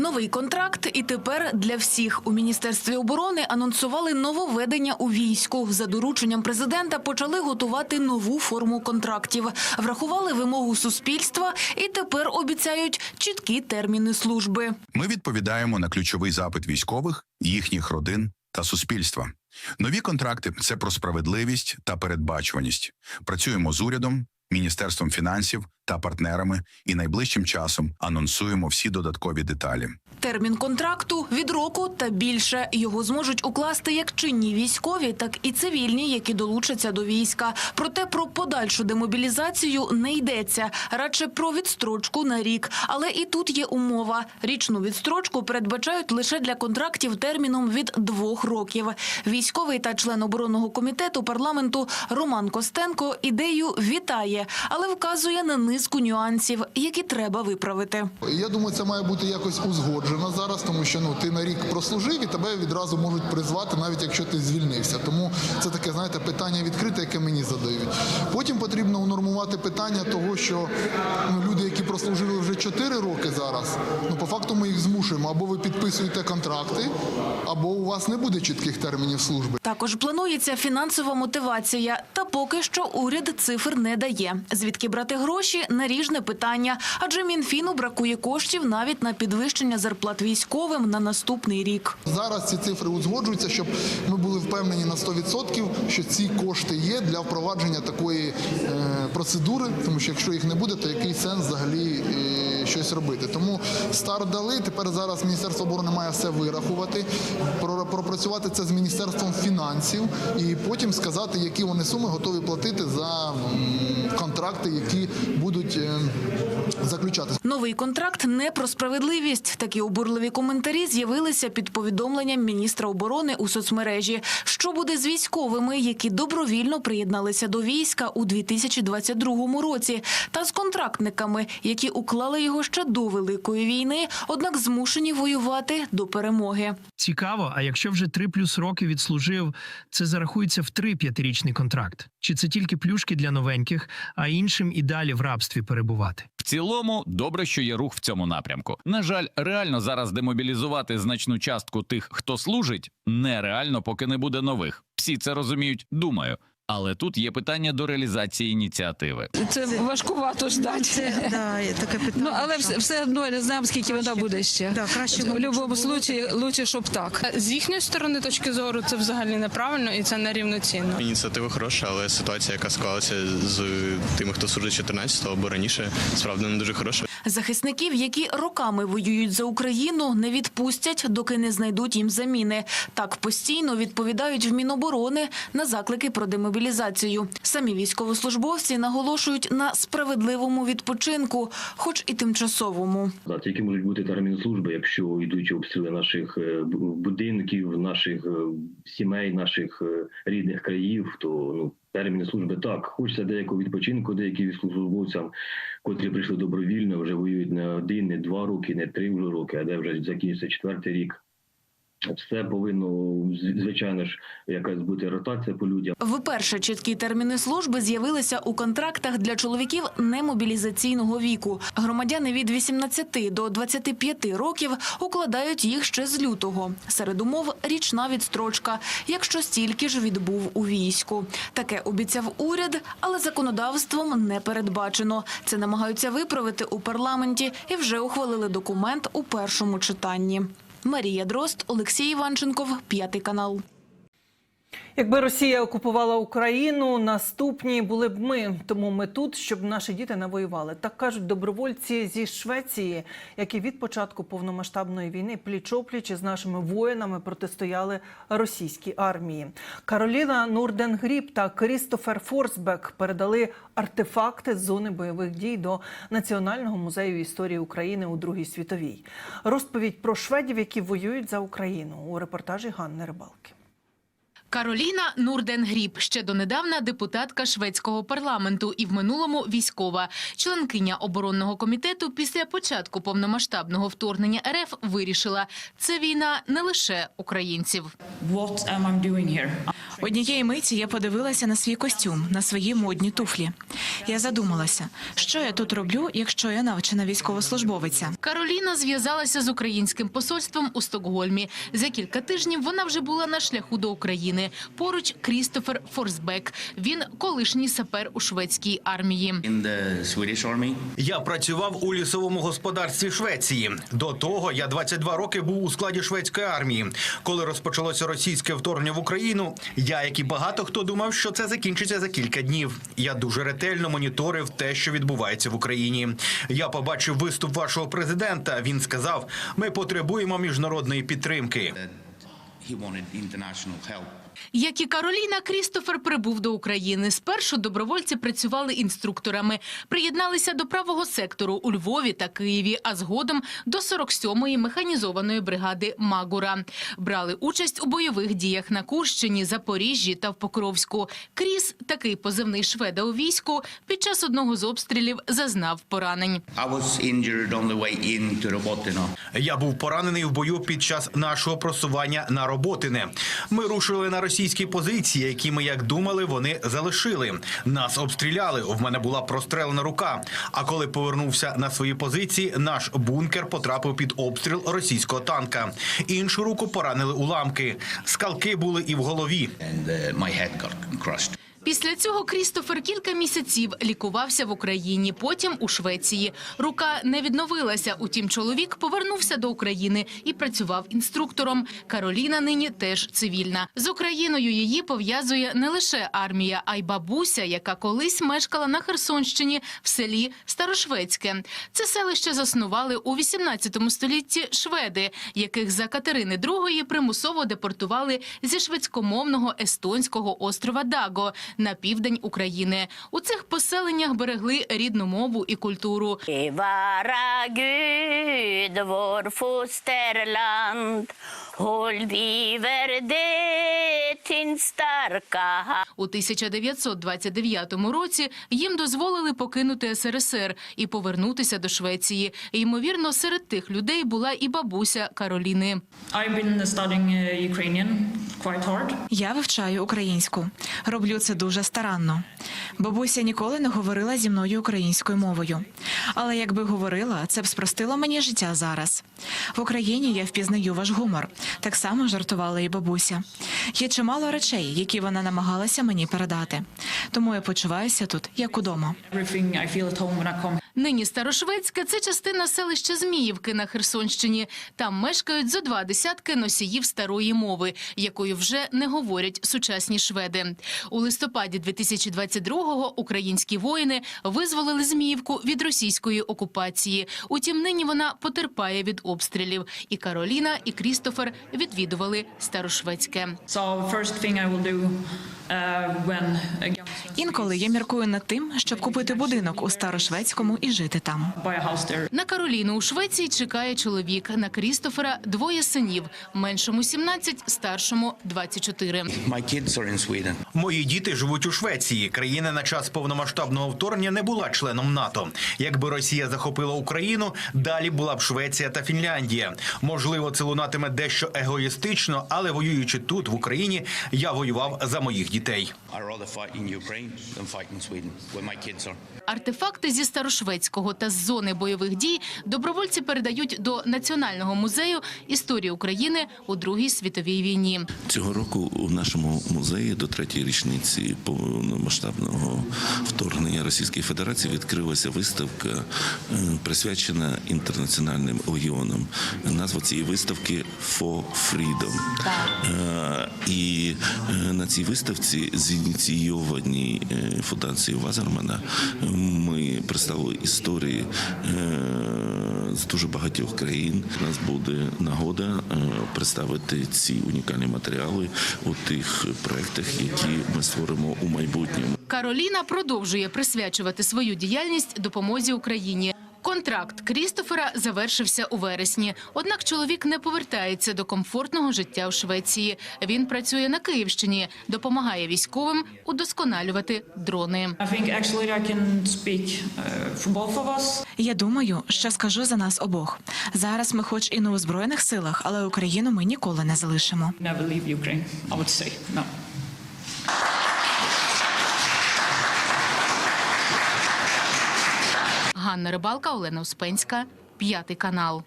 Новий контракт, і тепер для всіх у міністерстві оборони анонсували нововведення у війську. За дорученням президента почали готувати нову форму контрактів, врахували вимогу суспільства і тепер обіцяють чіткі терміни служби. Ми відповідаємо на ключовий запит військових, їхніх родин та суспільства. Нові контракти це про справедливість та передбачуваність. Працюємо з урядом, міністерством фінансів та партнерами, і найближчим часом анонсуємо всі додаткові деталі. Термін контракту від року та більше. Його зможуть укласти як чинні військові, так і цивільні, які долучаться до війська. Проте про подальшу демобілізацію не йдеться, радше про відстрочку на рік. Але і тут є умова: річну відстрочку передбачають лише для контрактів терміном від двох років. Військовий та член оборонного комітету парламенту Роман Костенко ідею вітає, але вказує на низку нюансів, які треба виправити. Я думаю, це має бути якось узгоджено зараз, тому що ну ти на рік прослужив і тебе відразу можуть призвати, навіть якщо ти звільнився. Тому це таке, знаєте, питання відкрите, яке мені задають. Потім потрібно унормувати питання того, що ну, люди, які прослужили вже 4 роки зараз, ну по факту ми їх змушуємо або ви підписуєте контракти, або у вас не буде чітких термінів служби. Також планується фінансова мотивація, та поки що уряд цифр не дає. Звідки брати гроші наріжне питання, адже мінфіну бракує коштів навіть на підвищення зарплат військовим на наступний рік. Зараз ці цифри узгоджуються, щоб ми були впевнені на 100%, що ці кошти є для впровадження такої е, процедури, тому що якщо їх не буде, то який сенс взагалі е, щось робити. Тому старт дали. Тепер зараз Міністерство оборони має все вирахувати, пропрацювати це з Міністерством фінансів і потім сказати, які вони суми готові платити за контракти, які будуть е, заключатися. Новий контракт не про справедливість. Такі обурливі коментарі з'явилися під повідомленням міністра оборони у соцмережі. Що буде з військовими, які добровільно приєдналися до війська у 2022 році, та з контрактниками, які уклали його ще до великої війни, однак змушені воювати до перемоги. Цікаво, а якщо вже три плюс роки відслужив, це зарахується в три п'ятирічний контракт? Чи це тільки плюшки для новеньких, а іншим і далі в рабстві перебувати? В цілому, добре, що є рух в цьому напрямку. На жаль, реально зараз демобілізувати значну частку тих, хто служить, нереально, поки не буде нових. Всі це розуміють, думаю. Але тут є питання до реалізації ініціативи. Це важкувато ждати. Це да, таке питання. Ну, але все, все одно не знаємо, скільки вона буде ще. Да, краще, в будь-якому случаї лучше, щоб так. З їхньої сторони точки зору це взагалі неправильно і це нерівноцінно. Ініціатива хороша, але ситуація, яка склалася з тими, хто служить 14-го або раніше, справді не дуже хороша. Захисників, які роками воюють за Україну, не відпустять, доки не знайдуть їм заміни. Так постійно відповідають в Міноборони на заклики про демобілізацію. Самі військовослужбовці наголошують на справедливому відпочинку, хоч і тимчасовому. Так, які можуть бути терміни служби, якщо йдуть обстріли наших е, будинків, наших е, сімей, наших е, рідних країв, то ну терміни служби так. Хочеться деякого відпочинку, деякі військовослужбовцям, котрі прийшли добровільно, вже воюють не один, не два роки, не три вже роки, а де вже закінчиться четвертий рік. Все повинно звичайно ж якась бути ротація по людям. Вперше чіткі терміни служби з'явилися у контрактах для чоловіків немобілізаційного віку. Громадяни від 18 до 25 років укладають їх ще з лютого. Серед умов річна відстрочка, якщо стільки ж відбув у війську. Таке обіцяв уряд, але законодавством не передбачено. Це намагаються виправити у парламенті і вже ухвалили документ у першому читанні. Марія Дрозд, Олексій Іванченков, п'ятий канал. Якби Росія окупувала Україну, наступні були б ми. Тому ми тут, щоб наші діти не воювали. Так кажуть добровольці зі Швеції, які від початку повномасштабної війни пліч-опліч нашими воїнами протистояли російській армії. Кароліна Нурденгріб та Крістофер Форсбек передали артефакти з зони бойових дій до Національного музею історії України у Другій світовій. Розповідь про шведів, які воюють за Україну у репортажі Ганни Рибалки. Кароліна Нурденгріб ще донедавна депутатка шведського парламенту і в минулому військова. Членкиня оборонного комітету після початку повномасштабного вторгнення РФ вирішила, це війна не лише українців. Однієї миті я подивилася на свій костюм, на свої модні туфлі. Я задумалася, що я тут роблю, якщо я навчена військовослужбовиця. Кароліна зв'язалася з українським посольством у Стокгольмі. За кілька тижнів вона вже була на шляху до України. Поруч Крістофер Форсбек. Він колишній сапер у шведській армії. Я працював у лісовому господарстві Швеції. До того я 22 роки був у складі шведської армії. Коли розпочалося російське вторгнення в Україну, я, як і багато хто думав, що це закінчиться за кілька днів. Я дуже ретельно моніторив те, що відбувається в Україні. Я побачив виступ вашого президента. Він сказав: ми потребуємо міжнародної підтримки. Як і Кароліна, Крістофер прибув до України. Спершу добровольці працювали інструкторами, приєдналися до правого сектору у Львові та Києві, а згодом до 47-ї механізованої бригади Магура. Брали участь у бойових діях на Курщині, Запоріжжі та в Покровську. Кріс, такий позивний шведа у війську, під час одного з обстрілів зазнав поранень. Я був поранений в бою під час нашого просування на Роботине. Ми рушили на російські позиції, які ми як думали, вони залишили. Нас обстріляли. В мене була прострелена рука. А коли повернувся на свої позиції, наш бункер потрапив під обстріл російського танка. Іншу руку поранили уламки. Скалки були і в голові. Після цього Крістофер кілька місяців лікувався в Україні, потім у Швеції. Рука не відновилася. Утім, чоловік повернувся до України і працював інструктором. Кароліна нині теж цивільна. З Україною її пов'язує не лише армія, а й бабуся, яка колись мешкала на Херсонщині в селі Старошведське. Це селище заснували у 18 столітті шведи, яких за Катерини II примусово депортували зі шведськомовного естонського острова Даго на південь України. У цих поселеннях берегли рідну мову і культуру. Івара fosterland Hand У 1929 році їм дозволили покинути СРСР і повернутися до Швеції. І, ймовірно, серед тих людей була і бабуся Кароліни. Я вивчаю українську. Роблю це дуже старанно. Бабуся ніколи не говорила зі мною українською мовою. Але якби говорила, це б спростило мені життя зараз. В Україні я впізнаю ваш гумор. Так само жартувала і бабуся. Є чимало речей, які вона намагалася мені передати. Тому я почуваюся тут як удома. Нині Старошведське – це частина селища Зміївки на Херсонщині. Там мешкають зо два десятки носіїв старої мови, якою вже не говорять сучасні шведи. У листопаді 2022-го українські воїни визволили Зміївку від російської окупації. Утім, нині вона потерпає від обстрілів. І Кароліна, і Крістофер відвідували Старошведське. Інколи я міркую над тим, щоб купити будинок у Старошведському і жити там. На Кароліну у Швеції чекає чоловік. На Крістофера двоє синів. Меншому 17, старшому 24. Мої діти живуть у Швеції. Країна на час повномасштабного вторгнення не була членом НАТО. Якби Росія захопила Україну, далі була б Швеція та Фінляндія. Можливо, це лунатиме дещо егоїстично, але воюючи тут, в Україні, я воював за моїх дітей. Артефакти зі Старошведського та з зони бойових дій добровольці передають до Національного музею історії України у Другій світовій війні. Цього року у нашому музеї до третьої річниці повномасштабного вторгнення Російської Федерації відкрилася виставка, е, присвячена інтернаціональним легіонам. Назва цієї виставки «For Freedom». Е, І е, на цій виставці зініційовані е, фундацією Вазермана ми представили історії з дуже багатьох країн. У нас буде нагода представити ці унікальні матеріали у тих проектах, які ми створимо у майбутньому. Кароліна продовжує присвячувати свою діяльність допомозі Україні. Контракт Крістофера завершився у вересні. Однак чоловік не повертається до комфортного життя в Швеції. Він працює на Київщині, допомагає військовим удосконалювати дрони. Я думаю, що скажу за нас обох. Зараз ми, хоч і не у збройних силах, але Україну ми ніколи не залишимо. Ганна Рибалка, Олена Успенська, п'ятий канал.